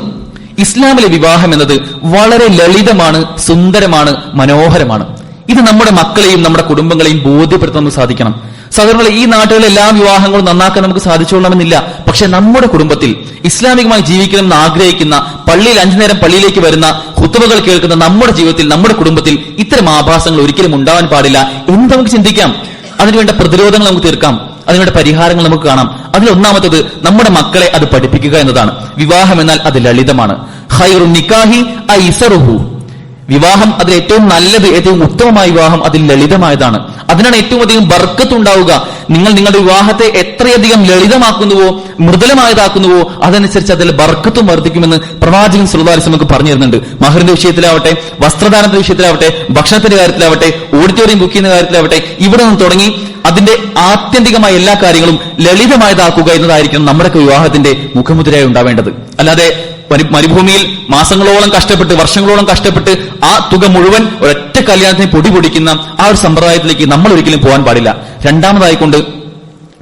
ഇസ്ലാമിലെ വിവാഹം എന്നത് വളരെ ലളിതമാണ് സുന്ദരമാണ് മനോഹരമാണ്. ഇത് നമ്മുടെ മക്കളെയും നമ്മുടെ കുടുംബങ്ങളെയും ബോധ്യപ്പെടുത്താൻ നമുക്ക് സാധിക്കണം. സഹോദരങ്ങളെ ഈ നാട്ടുകളിലെ എല്ലാ വിവാഹങ്ങളും നന്നാക്കാൻ നമുക്ക് സാധിച്ചോളണമെന്നില്ല. പക്ഷെ നമ്മുടെ കുടുംബത്തിൽ ഇസ്ലാമികമായി ജീവിക്കണമെന്ന് ആഗ്രഹിക്കുന്ന പള്ളിയിൽ അഞ്ചു നേരം പള്ളിയിലേക്ക് വരുന്ന ഹുത്തുവകൾ കേൾക്കുന്ന നമ്മുടെ ജീവിതത്തിൽ നമ്മുടെ കുടുംബത്തിൽ ഇത്തരം ആഭാസങ്ങൾ ഒരിക്കലും ഉണ്ടാവാൻ പാടില്ല. എന്ന് നമുക്ക് ചിന്തിക്കാം? അതിനുവേണ്ട പ്രതിരോധങ്ങൾ നമുക്ക് തീർക്കാം. അതിനുവേണ്ട പരിഹാരങ്ങൾ നമുക്ക് കാണാം. അതിൽ ഒന്നാമത്തത് നമ്മുടെ മക്കളെ അത് പഠിപ്പിക്കുക എന്നതാണ്. വിവാഹം എന്നാൽ അത് ലളിതമാണ്. ഹൈറു നിക്കാഹി ഐസറുഹു വിവാഹം അതിൽ ഏറ്റവും നല്ലത് ഏറ്റവും ഉത്തമമായ വിവാഹം അതിൽ ലളിതമായതാണ്. അതിനാണ് ഏറ്റവും അധികം ബർക്കത്ത് ഉണ്ടാവുക നിങ്ങൾ നിങ്ങളുടെ വിവാഹത്തെ എത്രയധികം ലളിതമാക്കുന്നുവോ മൃദുലമായതാക്കുന്നുവോ അതനുസരിച്ച് അതിൽ ബർക്കത്തും വർദ്ധിക്കുമെന്ന് പ്രവാചകൻ സുൽദാരിസ് നമുക്ക് പറഞ്ഞു തരുന്നുണ്ട്. മഹറിന്റെ വിഷയത്തിലാവട്ടെ വസ്ത്രദാനത്തിന്റെ വിഷയത്തിലാവട്ടെ ഭക്ഷണത്തിന്റെ കാര്യത്തിലാവട്ടെ ഓഡിറ്റോറിയം ബുക്ക് ചെയ്യുന്ന കാര്യത്തിലാവട്ടെ ഇവിടെ നിന്ന് തുടങ്ങി അതിന്റെ ആത്യന്തികമായ എല്ലാ കാര്യങ്ങളും ലളിതമായതാക്കുക എന്നതായിരിക്കണം നമ്മുടെ വിവാഹത്തിന്റെ മുഖമുദ്രയായി ഉണ്ടാവേണ്ടത്. അല്ലാതെ മരുഭൂമിയിൽ മാസങ്ങളോളം കഷ്ടപ്പെട്ട് വർഷങ്ങളോളം കഷ്ടപ്പെട്ട് ആ തുക മുഴുവൻ ഒരൊറ്റ കല്യാണത്തിന് പൊടി പൊടിക്കുന്ന ആ ഒരു സമ്പ്രദായത്തിലേക്ക് നമ്മൾ ഒരിക്കലും പോകാൻ പാടില്ല. രണ്ടാമതായിക്കൊണ്ട്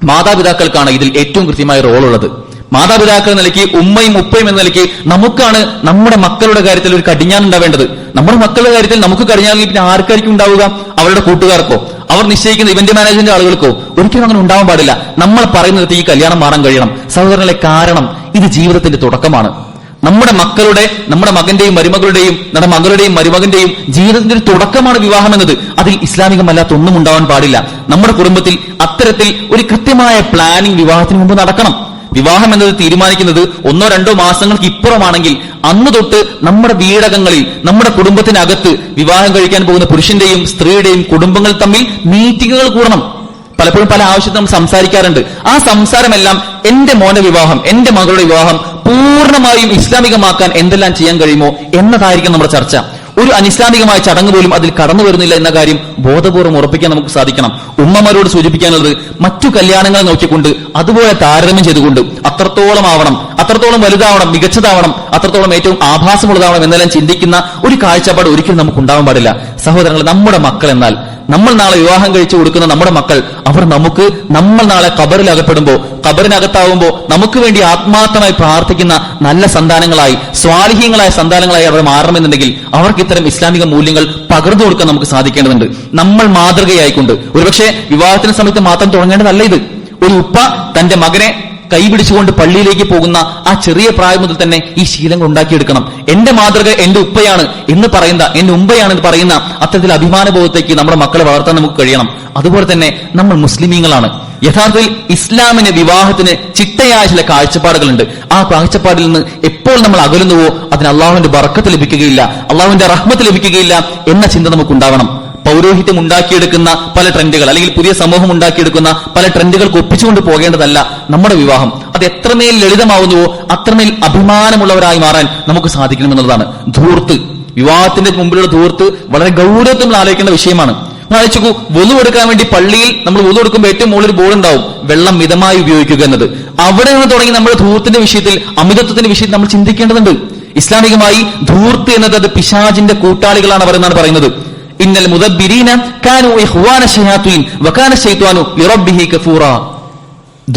മാതാപിതാക്കൾക്കാണ് ഇതിൽ ഏറ്റവും കൃത്യമായ റോളുള്ളത്. മാതാപിതാക്കൾ നിലയ്ക്ക് ഉമ്മയും ഉപ്പയും എന്ന നിലയ്ക്ക് നമുക്കാണ് നമ്മുടെ മക്കളുടെ കാര്യത്തിൽ ഒരു കടിഞ്ഞാൻ ഉണ്ടാവേണ്ടത്. നമ്മുടെ മക്കളുടെ കാര്യത്തിൽ നമുക്ക് കടിഞ്ഞാണെങ്കിൽ പിന്നെ ആർക്കായിരിക്കും ഉണ്ടാവുക? അവരുടെ കൂട്ടുകാർക്കോ? അവർ നിശ്ചയിക്കുന്ന ഇവന്റ് മാനേജ്മെന്റ് ആളുകൾക്കോ? ഒരിക്കലും അങ്ങനെ ഉണ്ടാവാൻ പാടില്ല. നമ്മൾ പറയുന്നിടത്ത് ഈ കല്യാണം മാറാൻ കഴിയണം. സഹോദരങ്ങളെ കാരണം ഇത് ജീവിതത്തിന്റെ തുടക്കമാണ്. നമ്മുടെ മക്കളുടെ നമ്മുടെ മകന്റെയും മരുമകളുടെയും നമ്മുടെ മകളുടെയും മരുമകന്റെയും ജീവിതത്തിന്റെ ഒരു തുടക്കമാണ് വിവാഹം എന്നത്. അതിൽ ഇസ്ലാമികമല്ലാത്ത ഒന്നും ഉണ്ടാവാൻ പാടില്ല. നമ്മുടെ കുടുംബത്തിൽ അത്തരത്തിൽ ഒരു കൃത്യമായ പ്ലാനിംഗ് വിവാഹത്തിന് മുമ്പ് നടക്കണം. വിവാഹം എന്നത് തീരുമാനിക്കുന്നത് ഒന്നോ രണ്ടോ മാസങ്ങൾക്ക് ഇപ്പുറമാണെങ്കിൽ അന്ന് തൊട്ട് നമ്മുടെ വീടകങ്ങളിൽ നമ്മുടെ കുടുംബത്തിനകത്ത് വിവാഹം കഴിക്കാൻ പോകുന്ന പുരുഷന്റെയും സ്ത്രീയുടെയും കുടുംബങ്ങൾ തമ്മിൽ മീറ്റിങ്ങുകൾ കൂടണം. പലപ്പോഴും പല ആവശ്യത്തിന് നമ്മൾ സംസാരിക്കാറുണ്ട്. ആ സംസാരമെല്ലാം എന്റെ മോന്റെ വിവാഹം എന്റെ മകളുടെ വിവാഹം പൂർണമായും ഇസ്ലാമികമാക്കാൻ എന്തെല്ലാം ചെയ്യാൻ കഴിയുമോ എന്നതായിരിക്കും നമ്മുടെ ചർച്ച. ഒരു അനിസ്ലാമികമായ ചടങ്ങ് പോലും അതിൽ കടന്നു വരുന്നില്ല എന്ന കാര്യം ബോധപൂർവം ഉറപ്പിക്കാൻ നമുക്ക് സാധിക്കണം. ഉമ്മമാരോട് സൂചിപ്പിക്കാനുള്ളത് മറ്റു കല്യാണങ്ങളെ നോക്കിക്കൊണ്ട് അതുപോലെ താരതമ്യം ചെയ്തുകൊണ്ട് അത്രത്തോളം ആവണം അത്രത്തോളം വലുതാവണം മികച്ചതാവണം അത്രത്തോളം ഏറ്റവും ആഭാസമുള്ളതാവണം എന്നെല്ലാം ചിന്തിക്കുന്ന ഒരു കാഴ്ചപ്പാട് ഒരിക്കലും നമുക്ക് ഉണ്ടാവാൻ പാടില്ല. സഹോദരങ്ങൾ നമ്മുടെ മക്കൾ എന്നാൽ നമ്മൾ നാളെ വിവാഹം കഴിച്ചു കൊടുക്കുന്ന നമ്മുടെ മക്കൾ അവർ നമുക്ക് നമ്മൾ നാളെ കബറിൽ അകപ്പെടുമ്പോ കബറിനകത്താവുമ്പോ നമുക്ക് വേണ്ടി ആത്മാർത്ഥമായി പ്രാർത്ഥിക്കുന്ന നല്ല സന്താനങ്ങളായി സ്വാലിഹ്യങ്ങളായ സന്താനങ്ങളായി അവർ മാറണമെന്നുണ്ടെങ്കിൽ അവർക്ക് ഇത്തരം ഇസ്ലാമിക മൂല്യങ്ങൾ പകർന്നു കൊടുക്കാൻ നമുക്ക് സാധിക്കേണ്ടതുണ്ട്. നമ്മൾ മാതൃകയായിക്കൊണ്ട്. ഒരുപക്ഷെ വിവാഹത്തിന് സമയത്ത് മാത്രം തുടങ്ങേണ്ടതല്ല ഇത്. ഒരു ഉപ്പ തന്റെ മകനെ കൈപിടിച്ചുകൊണ്ട് പള്ളിയിലേക്ക് പോകുന്ന ആ ചെറിയ പ്രായം മുതൽ തന്നെ ഈ ശീലങ്ങൾ ഉണ്ടാക്കിയെടുക്കണം. എന്റെ മാതൃക എന്റെ ഉപ്പയാണ് എന്ന് പറയുന്ന എന്റെ ഉമ്പയാണ് എന്ന് പറയുന്ന അത്തരത്തിൽ അഭിമാനബോധത്തേക്ക് നമ്മുടെ മക്കളെ വളർത്താൻ നമുക്ക് കഴിയണം. അതുപോലെ തന്നെ നമ്മൾ മുസ്ലിമീങ്ങളാണ്. യഥാർത്ഥത്തിൽ ഇസ്ലാമിന് വിവാഹത്തിന് ചിട്ടയായ ചില കാഴ്ചപ്പാടുകളുണ്ട്. ആ കാഴ്ചപ്പാടിൽ നിന്ന് എപ്പോൾ നമ്മൾ അകലുന്നുവോ അതിന് അള്ളാഹുവിന്റെ ബറക്കത്ത് ലഭിക്കുകയില്ല അള്ളാഹുവിന്റെ റഹ്മത്ത് ലഭിക്കുകയില്ല എന്ന ചിന്ത നമുക്ക് ഉണ്ടാവണം പൗരോഹിത്യം ഉണ്ടാക്കിയെടുക്കുന്ന പല ട്രെൻഡുകൾ അല്ലെങ്കിൽ പുതിയ സമൂഹം ഉണ്ടാക്കിയെടുക്കുന്ന പല ട്രെൻഡുകൾക്ക് ഒപ്പിച്ചുകൊണ്ട് പോകേണ്ടതല്ല നമ്മുടെ വിവാഹം. അത് എത്രമേൽ ലളിതമാവുന്നുവോ അത്രമേൽ അഭിമാനമുള്ളവരായി മാറാൻ നമുക്ക് സാധിക്കണമെന്നുള്ളതാണ് ധൂർത്ത്. വിവാഹത്തിന്റെ മുമ്പിലുള്ള ധൂർത്ത് വളരെ ഗൗരവത്തിൽ നമ്മൾ ആലോചിക്കേണ്ട വിഷയമാണ്. ആലോചിച്ചു വലു എടുക്കാൻ വേണ്ടി പള്ളിയിൽ നമ്മൾ വലു എടുക്കുമ്പോൾ ഏറ്റവും മുകളിൽ ബോർഡ് ഉണ്ടാവും വെള്ളം മിതമായി ഉപയോഗിക്കുക എന്നത്. അവിടെ നിന്ന് തുടങ്ങി നമ്മൾ ധൂർത്തിന്റെ വിഷയത്തിൽ അമിതത്വത്തിന്റെ വിഷയത്തിൽ നമ്മൾ ചിന്തിക്കേണ്ടതുണ്ട്. ഇസ്ലാമികമായി ധൂർത്ത് എന്നത് അത് പിശാജിന്റെ കൂട്ടാളികളാണ് അവരെന്നാണ് പറയുന്നത്. ഇന്നൽ മുദബ്ബിരീന കാനു ഇഖ്വാന ശയാത്തീൻ വകാന ശൈത്വാനു ലിറബ്ബിഹി കഫൂറ.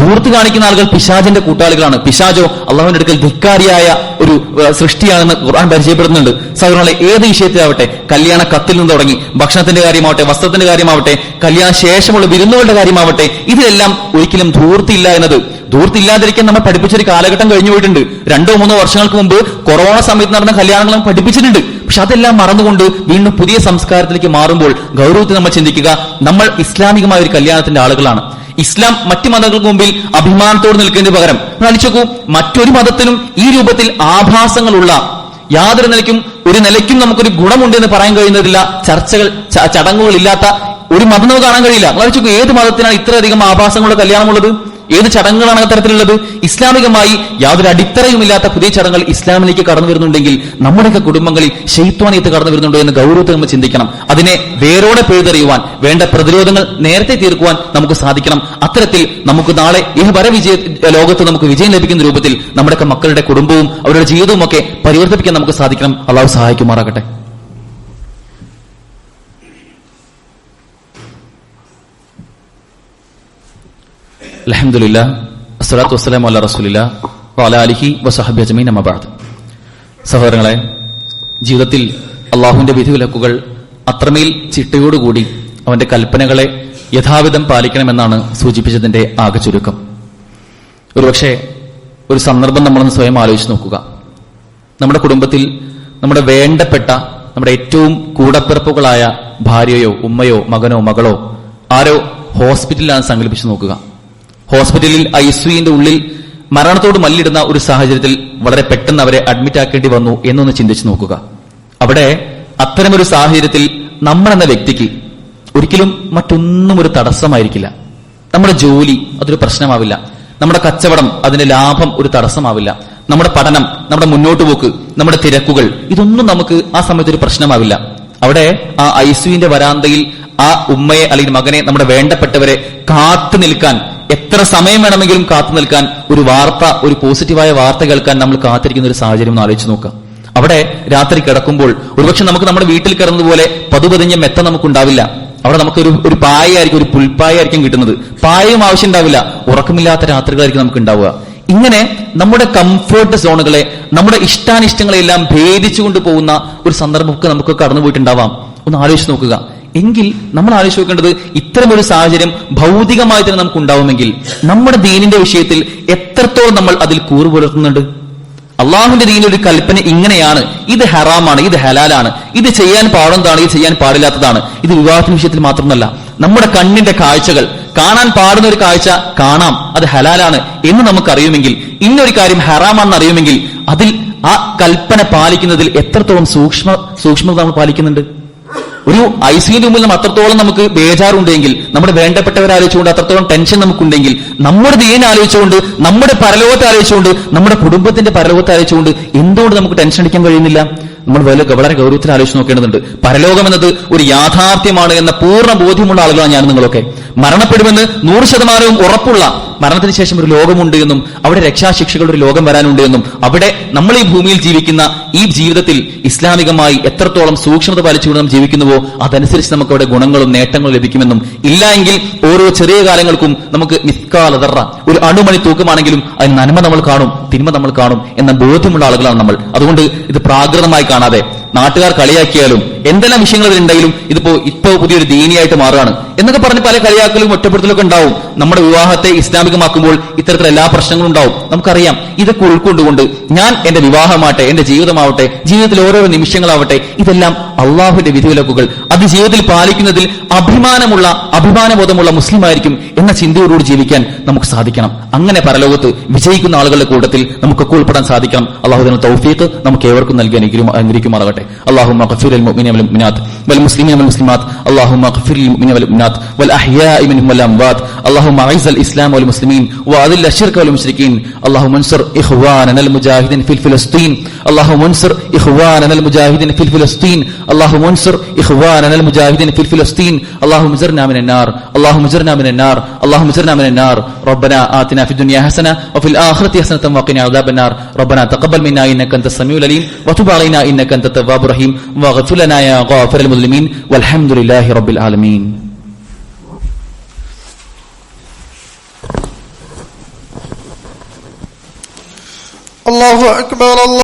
ധൂർത്ത് കാണിക്കുന്ന ആളുകൾ പിശാജിന്റെ കൂട്ടാളികളാണ്. പിശാജോ അള്ളാഹുവിന്റെ അടുക്കൽ ധിക്കാരിയായ ഒരു സൃഷ്ടിയാണെന്ന് ഖുർആൻ പരിചയപ്പെടുന്നുണ്ട്. സഹോദരങ്ങളെ ഏത് വിഷയത്തിലാവട്ടെ കല്യാണ കത്തിൽ നിന്ന് തുടങ്ങി ഭക്ഷണത്തിന്റെ കാര്യമാവട്ടെ വസ്ത്രത്തിന്റെ കാര്യമാവട്ടെ കല്യാണ ശേഷമുള്ള വിരുന്നുകളുടെ കാര്യമാവട്ടെ ഇതിലെല്ലാം ഒരിക്കലും ധൂർത്തിയില്ല എന്നത് ധൂർത്തില്ലാതിരിക്കാൻ നമ്മൾ പഠിപ്പിച്ചൊരു കാലഘട്ടം കഴിഞ്ഞു പോയിട്ടുണ്ട്. രണ്ടോ മൂന്നോ വർഷങ്ങൾക്ക് മുമ്പ് കൊറോണ സമയത്ത് നടന്ന കല്യാണങ്ങൾ നമ്മൾ പഠിപ്പിച്ചിട്ടുണ്ട്. പക്ഷെ അതെല്ലാം മറന്നുകൊണ്ട് വീണ്ടും പുതിയ സംസ്കാരത്തിലേക്ക് മാറുമ്പോൾ ഗൗരവത്തിൽ നമ്മൾ ചിന്തിക്കുക നമ്മൾ ഇസ്ലാമികമായ ഒരു കല്യാണത്തിന്റെ ആളുകളാണ്. ഇസ്ലാം മറ്റു മതങ്ങൾക്ക് മുമ്പിൽ അഭിമാനത്തോട് നിൽക്കുന്നതിന് പകരം നോക്കൂ മറ്റൊരു മതത്തിനും ഈ രൂപത്തിൽ ആഭാസങ്ങളുള്ള യാതൊരു നിലയ്ക്കും ഒരു നിലയ്ക്കും നമുക്കൊരു ഗുണമുണ്ട് എന്ന് പറയാൻ കഴിയുന്നതില്ല. ചർച്ചകൾ ചടങ്ങുകൾ ചടങ്ങുകളില്ലാത്ത ഒരു മതം നമുക്ക് കാണാൻ കഴിയില്ല. നിങ്ങൾ ഏത് മതത്തിനാണ് ഇത്രയധികം ആഭാസങ്ങളുടെ കല്യാണമുള്ളത്? ഏത് ചടങ്ങുകളാണ് അത്തരത്തിലുള്ളത്? ഇസ്ലാമികമായി യാതൊരു അടിത്തറയുമില്ലാത്ത പുതിയ ചടങ്ങുകൾ ഇസ്ലാമിലേക്ക് കടന്നു വരുന്നുണ്ടെങ്കിൽ നമ്മുടെയൊക്കെ കുടുംബങ്ങളിൽ ശൈത്വാനിയത്ത് കടന്നു വരുന്നുണ്ടോ എന്ന് ഗൗരവത്തെ നമ്മൾ ചിന്തിക്കണം. അതിനെ വേരോടെ പിഴുതെറിയുവാൻ വേണ്ട പ്രതിരോധങ്ങൾ നേരത്തെ തീർക്കുവാൻ നമുക്ക് സാധിക്കണം. അത്തരത്തിൽ നമുക്ക് നാളെ ഈ വര വിജയ ലോകത്ത് നമുക്ക് വിജയം ലഭിക്കുന്ന രൂപത്തിൽ നമ്മുടെയൊക്കെ മക്കളുടെ കുടുംബവും അവരുടെ ജീവിതവും ഒക്കെ പരിവർത്തിപ്പിക്കാൻ നമുക്ക് സാധിക്കണം. അള്ളാഹു സഹായിക്കുമാറാകട്ടെ. സഹോദരങ്ങളെ ജീവിതത്തിൽ അള്ളാഹുവിന്റെ വിധിവിലക്കുകൾ അത്രമേൽ ചിട്ടയോടുകൂടി അവന്റെ കൽപ്പനകളെ യഥാവിധം പാലിക്കണമെന്നാണ് സൂചിപ്പിച്ചതിന്റെ ആകെ ചുരുക്കം. ഒരുപക്ഷെ ഒരു സന്ദർഭം നമ്മളൊന്ന് സ്വയം ആലോചിച്ച് നോക്കുക. നമ്മുടെ കുടുംബത്തിൽ നമ്മുടെ വേണ്ടപ്പെട്ട നമ്മുടെ ഏറ്റവും കൂടപ്പിറപ്പുകളായ ഭാര്യയോ ഉമ്മയോ മകനോ മകളോ ആരോ ഹോസ്പിറ്റലിലാണ് സങ്കല്പിച്ച് നോക്കുക. ഹോസ്പിറ്റലിൽ ഐസിയുവിന്റെ ഉള്ളിൽ മരണത്തോട് മല്ലിടുന്ന ഒരു സാഹചര്യത്തിൽ വളരെ പെട്ടെന്ന് അവരെ അഡ്മിറ്റ് ആക്കേണ്ടി വന്നു എന്നൊന്ന് ചിന്തിച്ചു നോക്കുക. അവിടെ അത്തരമൊരു സാഹചര്യത്തിൽ നമ്മൾ എന്ന വ്യക്തിക്ക് ഒരിക്കലും മറ്റൊന്നും ഒരു തടസ്സമായിരിക്കില്ല. നമ്മുടെ ജോലി അതൊരു പ്രശ്നമാവില്ല. നമ്മുടെ കച്ചവടം അതിന്റെ ലാഭം ഒരു തടസ്സമാവില്ല. നമ്മുടെ പഠനം നമ്മുടെ മുന്നോട്ട് പോക്ക് നമ്മുടെ തിരക്കുകൾ ഇതൊന്നും നമുക്ക് ആ സമയത്ത് ഒരു പ്രശ്നമാവില്ല. അവിടെ ആ ഐസുവിന്റെ വരാന്തയിൽ ആ ഉമ്മയെ അല്ലെങ്കിൽ മകനെ നമ്മുടെ വേണ്ടപ്പെട്ടവരെ കാത്തു നിൽക്കാൻ എത്ര സമയം വേണമെങ്കിലും കാത്തു നിൽക്കാൻ ഒരു വാർത്ത ഒരു പോസിറ്റീവായ വാർത്ത കേൾക്കാൻ നമ്മൾ കാത്തിരിക്കുന്ന ഒരു സാഹചര്യം ഒന്ന് ആലോചിച്ച് നോക്കാം അവിടെ രാത്രി കിടക്കുമ്പോൾ ഒരുപക്ഷെ നമുക്ക് നമ്മുടെ വീട്ടിൽ കിടന്നതുപോലെ പതുപതിഞ്ഞ മെത്ത നമുക്ക് ഉണ്ടാവില്ല അവിടെ നമുക്കൊരു ഒരു പായയായിരിക്കും ഒരു പുൽപ്പായായിരിക്കും കിട്ടുന്നത്. പായയും ആവശ്യം ഉണ്ടാവില്ല ഉറക്കമില്ലാത്ത രാത്രികളായിരിക്കും നമുക്ക് ഉണ്ടാവുക ഇങ്ങനെ നമ്മുടെ കംഫേർട്ട് സോണുകളെ നമ്മുടെ ഇഷ്ടാനിഷ്ടങ്ങളെല്ലാം ഭേദിച്ചുകൊണ്ട് പോകുന്ന ഒരു സന്ദർഭമൊക്കെ നമുക്ക് കടന്നുപോയിട്ടുണ്ടാവാം. ഒന്ന് ആലോചിച്ച് നോക്കുക. എങ്കിൽ നമ്മൾ ആലോചിച്ച് നോക്കേണ്ടത് ഇത്തരമൊരു സാഹചര്യം ഭൗതികമായി തന്നെ നമുക്ക് ഉണ്ടാവുമെങ്കിൽ നമ്മുടെ ദീനിന്റെ വിഷയത്തിൽ എത്രത്തോളം നമ്മൾ അതിൽ കൂറ് പുലർത്തുന്നുണ്ട് അള്ളാഹുവിന്റെ ദീനിൽ ഒരു കൽപ്പന ഇങ്ങനെയാണ്. ഇത് ഹറാമാണ് ഇത് ഹലാലാണ്. ഇത് ചെയ്യാൻ പാടുന്നതാണ് ഇത് ചെയ്യാൻ പാടില്ലാത്തതാണ്. ഇത് വിവാഹത്തിന്റെ വിഷയത്തിൽ മാത്രമല്ല. നമ്മുടെ കണ്ണിന്റെ കാഴ്ചകൾ കാണാൻ പാടുന്ന ഒരു കാഴ്ച കാണാം അത് ഹലാലാണ് എന്ന് നമുക്കറിയുമെങ്കിൽ ഇന്നൊരു കാര്യം ഹറാമാണെന്ന് അറിയുമെങ്കിൽ അതിൽ ആ കൽപ്പന പാലിക്കുന്നതിൽ എത്രത്തോളം സൂക്ഷ്മ സൂക്ഷ്മത നമ്മൾ പാലിക്കുന്നുണ്ട്? ഒരു ഐ സിയുടെ മുമ്പിൽ നമ്മൾ അത്രത്തോളം നമുക്ക് ബേജാറുണ്ടെങ്കിൽ നമ്മുടെ വേണ്ടപ്പെട്ടവരെ ആലോചിച്ചുകൊണ്ട് അത്രത്തോളം ടെൻഷൻ നമുക്കുണ്ടെങ്കിൽ നമ്മുടെ ദീനെ ആലോചിച്ചുകൊണ്ട് നമ്മുടെ പരലോകത്തെ ആലോചിച്ചുകൊണ്ട് നമ്മുടെ കുടുംബത്തിന്റെ പരലോകത്തെ ആലോചിച്ചുകൊണ്ട് എന്തുകൊണ്ട് നമുക്ക് ടെൻഷൻ അടിക്കാൻ കഴിയുന്നില്ല? നമ്മൾ വളരെ ഗൗരവത്തിൽ ആലോചിച്ച് നോക്കേണ്ടതുണ്ട്. പരലോകം എന്നത് ഒരു യാഥാർത്ഥ്യമാണ് എന്ന പൂർണ ബോധ്യമുള്ള ആളുകളാണ് ഞാൻ നിങ്ങളൊക്കെ. മരണപ്പെടുമെന്ന് നൂറ് ശതമാനവും ഉറപ്പുള്ള മരണത്തിന് ശേഷം ഒരു ലോകമുണ്ട് എന്നും അവിടെ രക്ഷാശിക്ഷകളുടെ ഒരു ലോകം വരാനുണ്ട് എന്നും അവിടെ നമ്മൾ ഈ ഭൂമിയിൽ ജീവിക്കുന്ന ഈ ജീവിതത്തിൽ ഇസ്ലാമികമായി എത്രത്തോളം സൂക്ഷ്മത പാലിച്ചുകൊണ്ട് നാം ജീവിക്കുന്നുവോ അതനുസരിച്ച് നമുക്ക് അവിടെ ഗുണങ്ങളും നേട്ടങ്ങളും ലഭിക്കുമെന്നും ഇല്ല എങ്കിൽ ഓരോ ചെറിയ കാലങ്ങൾക്കും നമുക്ക് നിസ്കാലതറ ഒരു അണുമണി തൂക്കമാണെങ്കിലും അതിന് നന്മ നമ്മൾ കാണും തിന്മ നമ്മൾ കാണും എന്ന ബോധ്യമുള്ള ആളുകളാണ് നമ്മൾ. അതുകൊണ്ട് ഇത് പ്രാകൃതമായി കാണാതെ നാട്ടുകാർ കളിയാക്കിയാലും എന്തെല്ലാം വിഷയങ്ങൾ ഇതിലുണ്ടെങ്കിലും ഇതിപ്പോ ഇപ്പോ പുതിയൊരു ദീനിയായിട്ട് മാറുകയാണ്. എന്നൊക്കെ പറഞ്ഞ് പല കളിയാക്കലും ഒറ്റപ്പെടുത്തലൊക്കെ ഉണ്ടാവും. നമ്മുടെ വിവാഹത്തെ ഇസ്ലാമികമാക്കുമ്പോൾ ഇത്തരത്തിൽ എല്ലാ പ്രശ്നങ്ങളും ഉണ്ടാവും. നമുക്കറിയാം ഇതൊക്കെ ഉൾക്കൊണ്ടുകൊണ്ട് ഞാൻ എന്റെ വിവാഹമാവട്ടെ എന്റെ ജീവിതമാവട്ടെ ജീവിതത്തിൽ ഓരോരോ നിമിഷങ്ങളാവട്ടെ ഇതെല്ലാം അള്ളാഹുവിന്റെ വിധിവിലക്കുകൾ. അത് ജീവിതത്തിൽ പാലിക്കുന്നതിൽ അഭിമാനമുള്ള അഭിമാനബോധമുള്ള മുസ്ലിം ആയിരിക്കും എന്ന ചിന്തയോടുകൂടി ജീവിക്കാൻ നമുക്ക് സാധിക്കണം. അങ്ങനെ പരലോകത്ത് വിജയിക്കുന്ന ആളുകളുടെ കൂട്ടത്തിൽ നമുക്കൊക്കെ ഉൾപ്പെടാൻ സാധിക്കണം. അള്ളാഹുദിന തൗഫീഖ് നമുക്ക് ഏവർക്കും നൽകി അനുഗ്രഹിക്കുമാറാകട്ടെ. അള്ളാഹു والمؤمنات والمسلمين والمسلمات. اللهم اغفر للمؤمنين والمؤمنات والأحياء منهم والأموات. اللهم أعز الإسلام والمسلمين وأذل الشرك والمشركين. اللهم انصر إخواننا المجاهدين في فلسطين اللهم انصر إخواننا المجاهدين في فلسطين اللهم انصر إخواننا المجاهدين في فلسطين اللهم زرنا من النار. اللهم زرنا من النار. اللهم زرنا من النار. ربنا آتنا في الدنيا حسنة وفي الآخرة حسنة وقنا عذاب النار. ربنا تقبل منا إنك أنت السميع العليم وتب علينا إنك أنت التواب الرحيم. واغفر لنا يا غافر المظلمين والحمد لله رب العالمين. الله أكبر الله